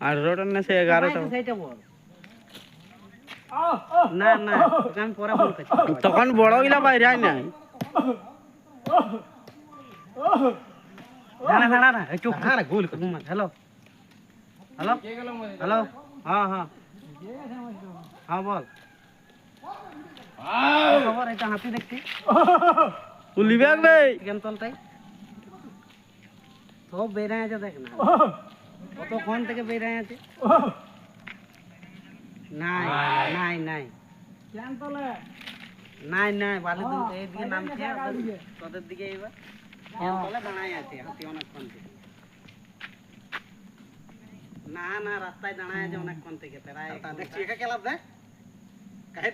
আঠারোটা না সে এগারোটা? না না তখন বড় গিলা বাইরে আয় নাই। দাঁড়া দাঁড়া না এই চুপ হ্যাঁ গোল হ্যালো। হ্যালো? হ্যালো? হ্যাঁ হ্যাঁ। হ্যাঁ বল। খবর? এটা হাতি দেখছি। উলিবে বে কেন তলটাই। সব বেড়ে আছে দেখ না। কতক্ষণ থেকে বেড়ে আছে? নাই নাই নাই। কেন তোলে নাই নাই বালি দিন এইদিকে নামছে তোদের দিকে এবার কেন তলে দাঁড়াই আছে হাতি অনেকক্ষণ থেকে। না না রাস্তায় দাঁড়ায় আছে অনেকক্ষণ থেকে প্রায় দেখছি একা খেলাপ দেখ